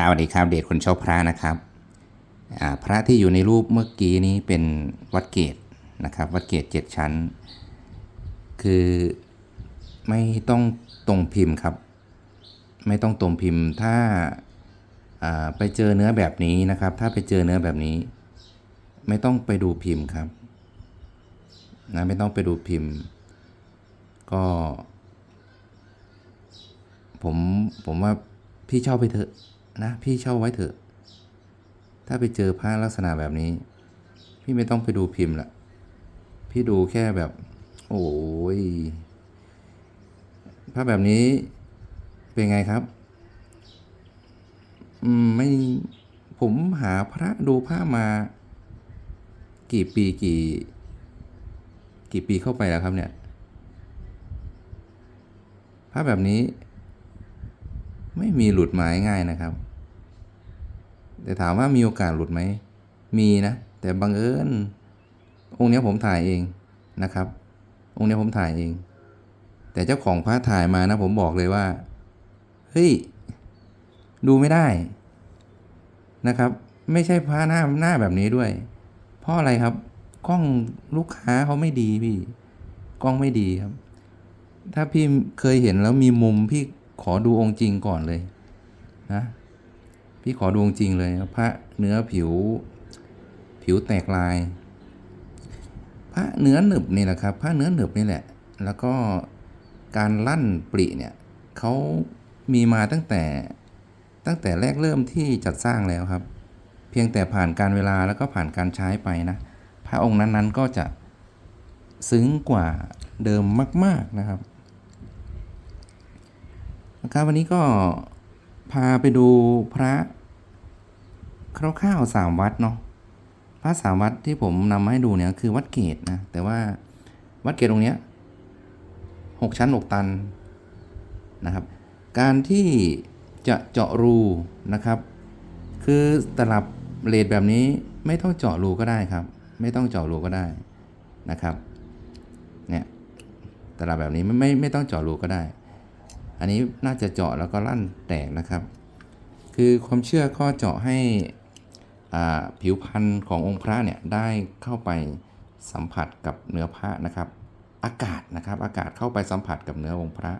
ครับสวัสดีครับเดชคนชอบพระนะครับพระที่อยู่ในรูปเมื่อกี้นี้เป็นวัดเกตนะครับ วัดเกตเจ็ดชั้น คือไม่ต้องตรงพิมพ์ครับ ไม่ต้องตรงพิมพ์ถ้าไปเจอเนื้อแบบนี้นะครับ ถ้าไปเจอเนื้อแบบนี้ ไม่ต้องไปดูพิมพ์ครับนะไม่ต้องไปดูพิมพ์ ก็ ผมผมว่าพี่ช่าไปเถอะ นะพี่เช่าไว้เถอะ ถ้าไปเจอพระลักษณะแบบนี้ พี่ไม่ต้องไปดูพิมพ์ละพี่ดูแค่แบบ โอ้ยพระแบบนี้เป็นไงครับ อืมไม่ผมหาพระดูพระมา กี่ปีกี่ กี่ปีเข้าไปแล้วครับเนี่ยพระแบบนี้ ไม่มีหลุดหมายง่ายนะครับ แต่ถามว่ามีโอกาสหลุดไหม มีนะ แต่บังเอิญองค์นี้ผมถ่ายเองนะครับ องค์นี้ผมถ่ายเอง แต่เจ้าของพระถ่ายมานะ ผมบอกเลยว่า เฮ้ย ดูไม่ได้นะครับ ไม่ใช่พระหน้าหน้าแบบนี้ด้วย เพราะอะไรครับ กล้องลูกค้าเขาไม่ดีพี่ กล้องไม่ดีครับ ถ้าพี่เคยเห็นแล้วมีมุมพี่ขอดูองค์จริงก่อนเลยนะ พี่ขอดูองจริงเลยพระเนื้อผิว ผิวแตกลาย พระเนื้อหนึบนี่แหละครับพระเนื้อหนึบนี่แหละ แล้วก็การลั่นปริเนี่ยเขามีมาตั้งแต่ตั้งแต่แรกเริ่มที่จัดสร้างแล้วครับ เพียงแต่ผ่านการเวลาแล้วก็ผ่านการใช้ไปนะ พระองค์นั้นๆก็จะซึ้งกว่าเดิมมาก ๆนะครับนะครับวันนี้ก็ พาไปดูพระคร่าวๆสามวัดเนาะพระสามวัดที่ผมนำมาให้ดูเนี่ยคือวัดเกตนะ แต่ว่าวัดเกตตรงเนี้ยหกชั้นหกตันนะครับ การที่จะเจาะรูนะครับ คือตลับเลดแบบนี้ไม่ต้องเจาะรูก็ได้ครับ ไม่ต้องเจาะรูก็ได้นะครับเนี่ยตลับแบบนี้ไม่ไม่ไม่ต้องเจาะรูก็ได้ อันนี้น่าจะเจาะแล้วก็ลั่นแตกนะครับ คือความเชื่อก็เจาะให้ผิวพันธุ์ขององค์พระเนี่ยได้เข้าไปสัมผัสกับเนื้อพระนะครับ อากาศนะครับอากาศเข้าไปสัมผัสกับเนื้อองค์พระ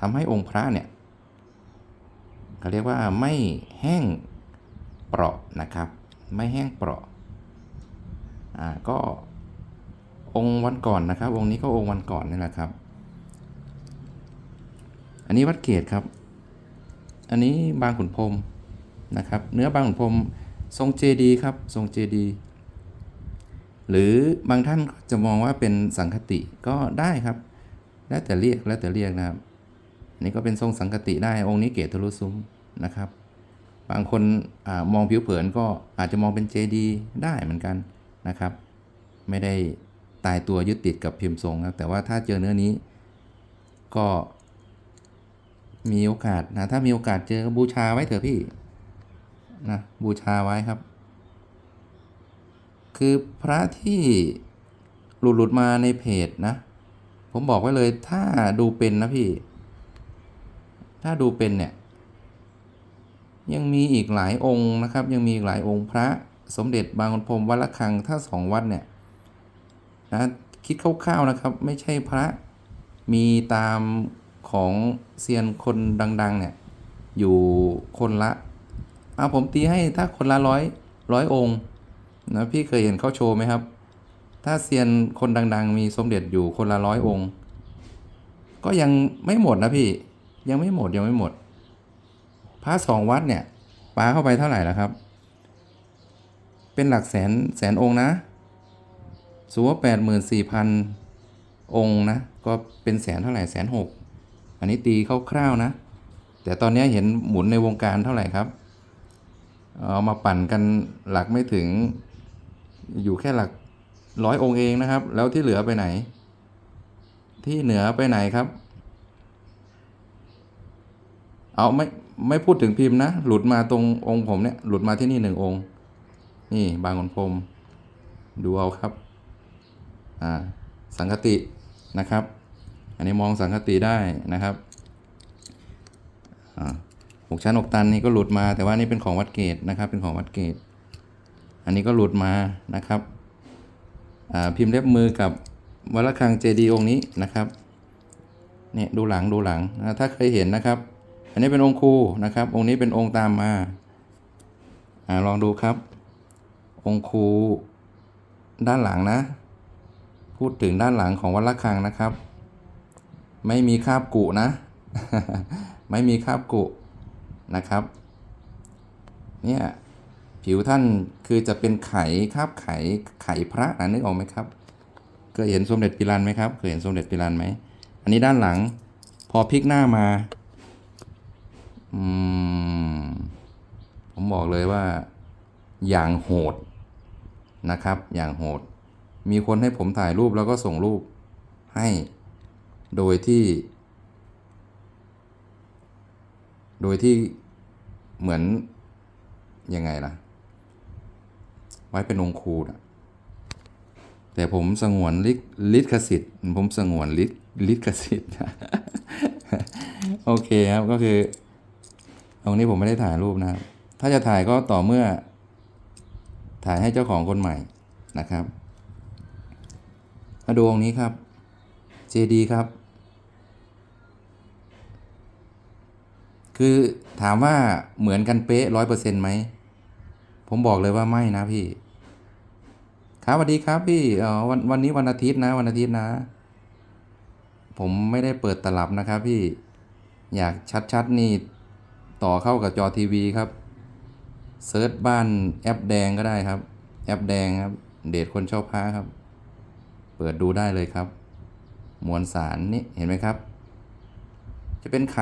ทำให้องค์พระเนี่ยเขาเรียกว่าไม่แห้งเปราะนะครับ ไม่แห้งเปราะอ่าก็องค์วันก่อนนะครับ องค์นี้ก็องค์วันก่อนนี่แหละครับ อันนี้วัดเกตครับ อันนี้บางขุนพรมนะครับ เนื้อบางขุนพรมทรงเจดีครับ ทรงเจดี หรือบางท่านจะมองว่าเป็นสังคติก็ได้ครับ แล้วแต่เรียก แล้วแต่เรียกนะครับ อันนี้ก็เป็นทรงสังคติได้ องค์นี้เกตทะลุซุ้มนะครับ บางคนอมองผิวเผินก็อาจจะมองเป็นเจดีได้เหมือนกันนะครับ ไม่ได้ตายตัวยึดติดกับพิมพ์ทรงครับ แต่ว่าถ้าเจอเนื้อนี้ก็ มีโอกาสนะ ถ้ามีโอกาสเจอบูชาไว้เถอะพี่นะบูชาไว้ครับ คือพระที่หลุดหลุดมาในเพจนะ ผมบอกไว้เลยถ้าดูเป็นนะพี่ ถ้าดูเป็นเนี่ย ยังมีอีกหลายองค์นะครับ ยังมีอีกหลายองค์พระสมเด็จบางคนพรมวัดละคังถ้าสองวัดเนี่ยนะคิดคร่าวๆนะครับ ไม่ใช่พระมีตาม ของเซียนคนดัง ๆ เนี่ย อยู่คนละเอาผมตีให้ถ้าคนละร้อยร้อยองค์นะพี่เคยเห็นเขาโชว์ไหมครับ ถ้าเซียนคนดัง ๆ มีสมเด็จอยู่คนละร้อยองค์ ก็ยังไม่หมดนะพี่ยังไม่หมดยังไม่หมดพระสองวัดเนี่ยปาเข้าไปเท่าไหร่แล้วครับ เป็นหลักแสนแสนองค์นะสูว่าแปดหมื่นสี่พันองค์นะ ก็เป็นแสนเท่าไหร่แสนหก อันนี้ตีคร่าวๆนะ แต่ตอนนี้เห็นหมุนในวงการเท่าไหร่ครับเอามาปั่นกันหลักไม่ถึงอยู่แค่หลักร้อยองค์เองนะครับ แล้วที่เหลือไปไหน ที่เหนือไปไหนครับ เอาไม่ไม่พูดถึงพิมพ์นะ หลุดมาตรงองค์ผมเนี่ย หลุดมาที่นี่หนึ่งองค์ นี่บางขนพรมดูเอาครับ อ่า สังคตินะครับ อันนี้มองสังคติได้นะครับหกชั้นหกตันนี่ก็หลุดมา แต่ว่านี่เป็นของวัดเกตนะครับ เป็นของวัดเกต อันนี้ก็หลุดมานะครับอ่าพิมพ์เล็บมือกับวัดระฆังเจดีองค์นี้นะครับเนี่ยดูหลังดูหลังนะถ้าเคยเห็นนะครับ อันนี้เป็นองค์ครูนะครับ องค์นี้เป็นองค์ตามมาอ่าลองดูครับ องค์ครูด้านหลังนะ พูดถึงด้านหลังของวัดระฆังนะครับ ไม่มีคาบกุนะ ไม่มีคาบกุนะครับ เนี่ยผิวท่านคือจะเป็นไขคาบไขไขพระนะนึกออกไหมครับ เคยเห็นสมเด็จปิรันไหมครับ เคยเห็นสมเด็จปิรันไหม อันนี้ด้านหลัง พอพลิกหน้ามา อืม ผมบอกเลยว่า อย่างโหดนะครับ อย่างโหด มีคนให้ผมถ่ายรูปแล้วก็ส่งรูปให้ โดยที่ โดยที่เหมือน ยังไงล่ะ ไว้เป็นองค์ครูนะแต่ผมสงวนลิขลิขสิทธิ์ ผมสงวนลิลิขสิทธิ์โอเคครับก็คือตรงนี้ผมไม่ได้ถ่ายรูปนะครับ ถ้าจะถ่ายก็ต่อเมื่อ ถ่ายให้เจ้าของคนใหม่นะครับมาดูองนี้ครับ JD ครับ คือถามว่าเหมือนกันเป๊ะร้อยเปอร์เซ็นต์ไหม ผมบอกเลยว่าไม่นะพี่ ครับสวัสดีครับพี่เออวันวันนี้วันอาทิตย์นะ วันอาทิตย์นะ ผมไม่ได้เปิดตลับนะครับพี่ อยากชัดๆนี่ต่อเข้ากับจอทีวีครับเซิร์ชบ้านแอปแดงก็ได้ครับ แอปแดงครับ เดทคนชอบพระครับ เปิดดูได้เลยครับ มวลสารนี่เห็นไหมครับ จะเป็นไข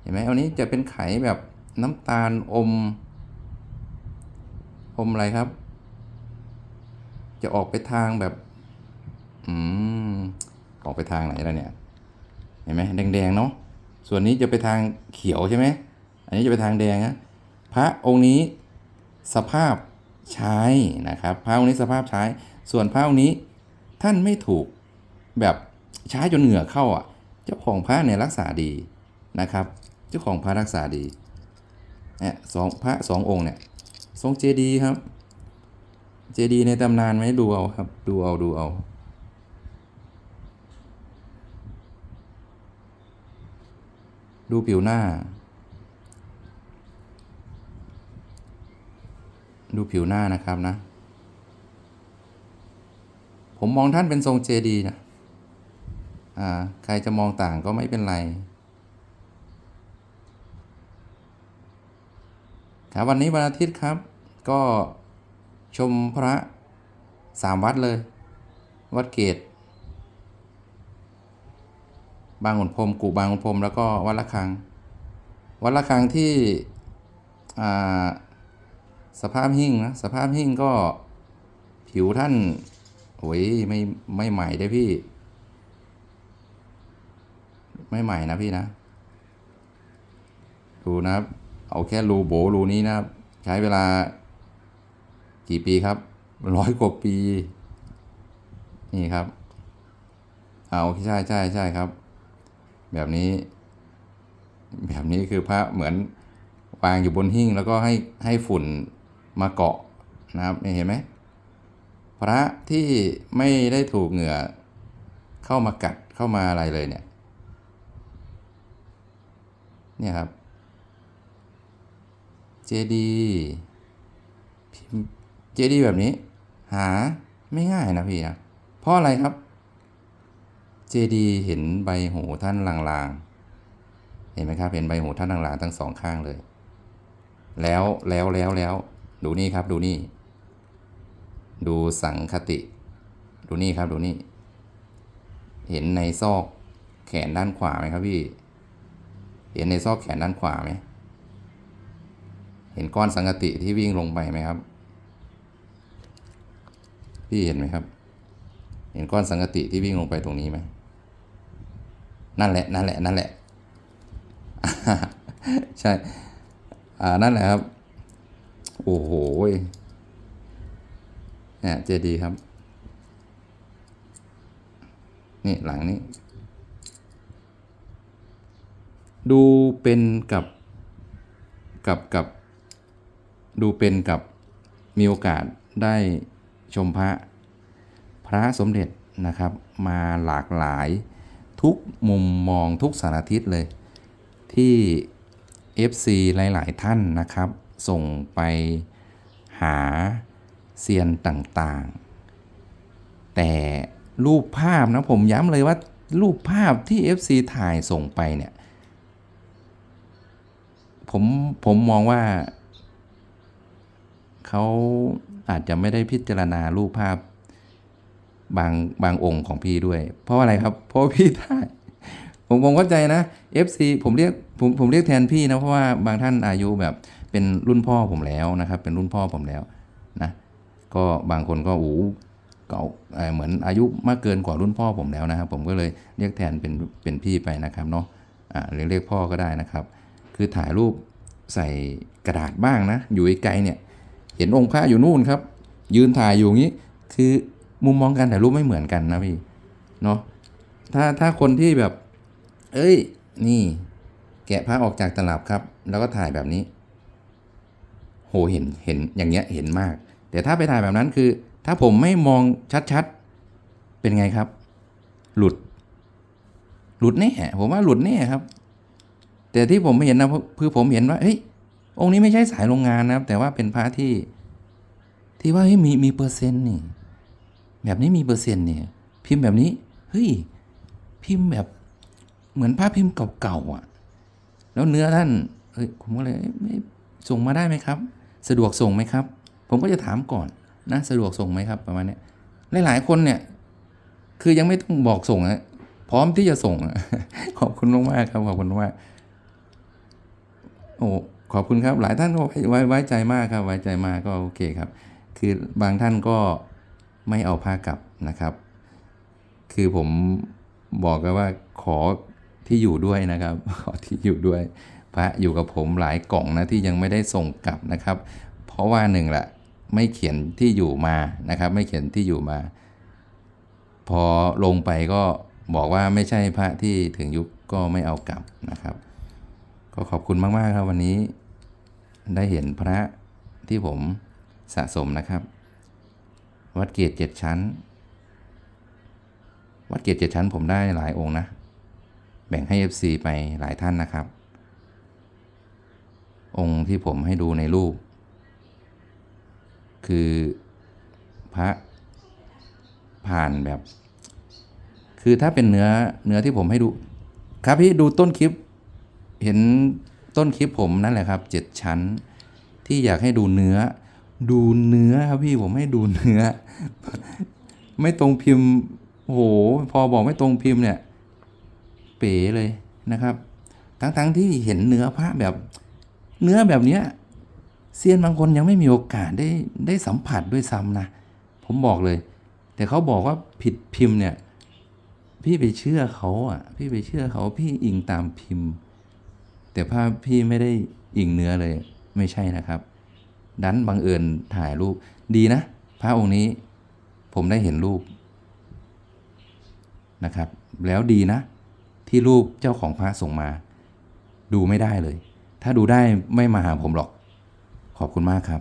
เห็นไหมอันนี้จะเป็นไขแบบน้ำตาลอม อมอะไรครับ จะออกไปทางแบบ อืม ออกไปทางไหนล้วเนี่ย เห็นไหมแดงๆเนาะ ส่วนนี้จะไปทางเขียวใช่ไหม อันนี้จะไปทางแดงนะพระองค์นี้สภาพใช้นะครับ พระองค์นี้สภาพใช้ ส่วนพระองค์นี้ท่านไม่ถูก แบบใช้จนเหงื่อเข้าอะ เจ้าของพระเนี่ยรักษาดีนะครับ เจ้าของพระรักษาดีเนี่ยสองพระสององค์เนี่ยทรงเจดีย์ครับเจดีย์ในตำนานไหมดูเอาครับ ดูเอาดูเอาดูผิวหน้า ดูผิวหน้านะครับนะ ผมมองท่านเป็นทรงเจดีย์นะ ใครจะมองต่างก็ไม่เป็นไร ครับวันนี้วันอาทิตย์ครับ ก็ชมพระสามวัดเลย วัดเกต บางขุนพรมกู่บางขุนพรมแล้วก็วัดละคัง วัดละคังที่สภาพหิ้งนะ สภาพหิ้งก็ผิวท่านโอ้ยไม่ไม่ใหม่ได้พี่ ไม่ใหม่นะพี่นะ ดูนะครับ เอาแค่รูโบรูนี้นะครับ ใช้เวลา กี่ปีครับร้อยกว่าปี นี่ครับเอาใช่ใช่ใช่ครับ แบบนี้ แบบนี้คือพระเหมือนวางอยู่บนหิ้งแล้วก็ให้ให้ฝุ่นมาเกาะนะครับนี่เห็นไหมพระที่ไม่ได้ถูกเหงื่อเข้ามากัดเข้ามาอะไรเลยเนี่ย เนี่ยครับเจดีเจดีแบบนี้ หาไม่ง่ายนะพี่นะเพราะอะไรครับเจดีเห็นใบหูท่านลางๆ เห็นไหมครับ เห็นใบหูท่านลางๆทั้งสองข้างเลย แล้วแล้วแล้วแล้ว ดูนี่ครับ ดูนี่ ดูสังคติ ดูนี่ครับ ดูนี่ เห็นในซอกแขนด้านขวาไหมครับพี่ เห็นในซอกแขนด้านขวาไหมเห็นก้อนสังกติที่วิ่งลงไปไหมครับ พี่เห็นไหมครับ เห็นก้อนสังกติที่วิ่งลงไปตรงนี้ไหมนั่นแหละนั่นแหละนั่นแหละ ใช่อ่านั่นแหละครับ โอ้โหเนี่ยเจดีครับ นี่หลังนี้ ดูเป็นกับกับกับดูเป็นกับมีโอกาสได้ชมพระพระสมเด็จนะครับ มาหลากหลายทุกมุมมองทุกสารทิศเลย ที่ FC หลาย ๆ ท่านนะครับ ส่งไปหาเซียนต่างๆ แต่รูปภาพนะผมย้ำเลยว่ารูปภาพที่ FC ถ่ายส่งไปเนี่ย ผมผมมองว่า เขาอาจจะไม่ได้พิจารณารูปภาพ บางบางองค์ของพี่ด้วย เพราะอะไรครับ เพราะพี่ถ่ายผมผมเข้าใจนะ FC ผมเรียกผมผมเรียกแทนพี่นะเพราะว่าบางท่านอายุแบบเป็นรุ่นพ่อผมแล้วนะครับ เป็นรุ่นพ่อผมแล้วนะก็บางคนก็โอ้โหเก่าเอ่อเหมือนอายุมากเกินกว่ารุ่นพ่อผมแล้วนะครับ ผมก็เลยเรียกแทนเป็นเป็นพี่ไปนะครับเนาะอ่าเรียกเรียกพ่อก็ได้นะครับ คือถ่ายรูปใส่กระดาษบ้างนะ อยู่ไกลๆเนี่ย เห็นองค์พระอยู่นู่นครับ ยืนถ่ายอยู่งี้ คือมุมมองการถ่ายรูปไม่เหมือนกันนะพี่เนาะถ้าถ้าคนที่แบบ เอ้ย นี่ แกะพระออกจากตลับครับ แล้วก็ถ่ายแบบนี้ โหเห็นเห็นอย่างเงี้ยเห็นมาก แต่ถ้าไปถ่ายแบบนั้นคือ ถ้าผมไม่มองชัดๆเป็นไงครับ หลุด หลุดแน่ผมว่าหลุดแน่ครับ แต่ที่ผมไม่เห็นนะคือผมเห็นว่าเฮ้ยองค์นี้ไม่ใช่สายโรงงานนะครับ แต่ว่าเป็นพระที่ ที่ว่าเฮ้ยมีมีเปอร์เซ็นต์นี่ แบบนี้มีเปอร์เซ็นต์เนี่ย พิมพ์แบบนี้เฮ้ยพิมพ์แบบเหมือนภาพพิมพ์เก่าๆอะ แล้วเนื้อท่านเฮ้ยผมก็เลยไม่ส่งมาได้ไหมครับ สะดวกส่งไหมครับ ผมก็จะถามก่อนนะสะดวกส่งไหมครับประมาณนี้ยหลายๆคนเนี่ย คือยังไม่ต้องบอกส่งอะพร้อมที่จะส่งอะขอบคุณมากๆครับขอบคุณมาก โอ้ขอบคุณครับ หลายท่านก็ไว้ไว้ไว้ใจมากครับ ไว้ใจมากก็โอเคครับ คือบางท่านก็ไม่เอาผ้ากลับนะครับ คือผมบอกกันว่าขอที่อยู่ด้วยนะครับ ขอที่อยู่ด้วย พระอยู่กับผมหลายกล่องนะที่ยังไม่ได้ส่งกลับนะครับ เพราะว่าหนึ่งละไม่เขียนที่อยู่มานะครับ ไม่เขียนที่อยู่มา พอลงไปก็บอกว่าไม่ใช่พระที่ถึงยุคก็ไม่เอากลับนะครับ ก็ขอบคุณมากๆครับวันนี้ได้เห็นพระที่ผมสะสมนะครับ วัดเกียรติเจ็ดชั้น วัดเกียรติเจ็ดชั้นผมได้หลายองค์นะ แบ่งให้ FC ไปหลายท่านนะครับ องค์ที่ผมให้ดูในรูป คือพระผ่านแบบ คือถ้าเป็นเนื้อเนื้อที่ผมให้ดู ครับพี่ดูต้นคลิป เห็นต้นคลิปผมนั่นแหละครับเจ็ดชั้น ที่อยากให้ดูเนื้อ ดูเนื้อครับพี่ผมให้ดูเนื้อ ไม่ตรงพิมพ์โอ้โหพอบอกไม่ตรงพิมพ์เนี่ย เป๋เลยนะครับ ทั้งๆที่เห็นเนื้อพระแบบ เนื้อแบบเนี้ยเซียนบางคนยังไม่มีโอกาสได้ได้สัมผัสด้วยซ้ำนะ ผมบอกเลย แต่เขาบอกว่าผิดพิมพ์เนี่ย พี่ไปเชื่อเขาอะ พี่ไปเชื่อเขาพี่อิงตามพิมพ์ แต่ภาพพี่ไม่ได้อิงเนื้อเลยไม่ใช่นะครับ ดันบังเอิญถ่ายรูปดีนะ พระองค์นี้ผมได้เห็นรูปนะครับ แล้วดีนะ ที่รูปเจ้าของพระส่งมา ดูไม่ได้เลย ถ้าดูได้ไม่มาหาผมหรอก ขอบคุณมากครับ